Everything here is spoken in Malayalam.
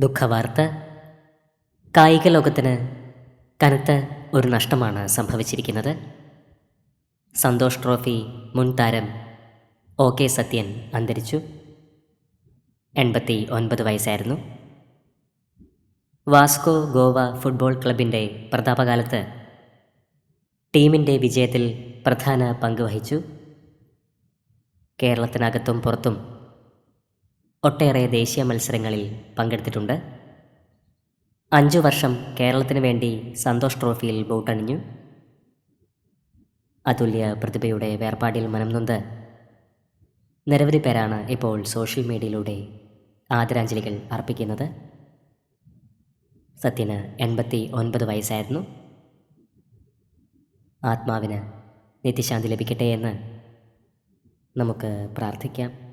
ദുഃഖവാർത്ത. കായിക ലോകത്തിന് കനത്ത ഒരു നഷ്ടമാണ് സംഭവിച്ചിരിക്കുന്നത്. സന്തോഷ് ട്രോഫി മുൻ താരം ഒ കെ സത്യൻ അന്തരിച്ചു. എൺപത്തി ഒൻപത് വയസ്സായിരുന്നു. വാസ്കോ ഗോവ ഫുട്ബോൾ ക്ലബിന്റെ പ്രതാപകാലത്ത് ടീമിന്റെ വിജയത്തിൽ പ്രധാന പങ്ക് വഹിച്ചു. കേരളത്തിനകത്തും പുറത്തും ഒട്ടേറെ ദേശീയ മത്സരങ്ങളിൽ പങ്കെടുത്തിട്ടുണ്ട്. അഞ്ചു വർഷം കേരളത്തിന് വേണ്ടി സന്തോഷ് ട്രോഫിയിൽ ബൂട്ടണിഞ്ഞു. അതുല്യ പ്രതിഭയുടെ വേർപാടിൽ മനം നൊന്ത് നിരവധി പേരാണ് ഇപ്പോൾ സോഷ്യൽ മീഡിയയിലൂടെ ആദരാഞ്ജലികൾ അർപ്പിക്കുന്നത്. സത്യന് എൺപത്തി ഒൻപത് വയസ്സായിരുന്നു. ആത്മാവിന് നിത്യശാന്തി ലഭിക്കട്ടെ എന്ന് നമുക്ക് പ്രാർത്ഥിക്കാം.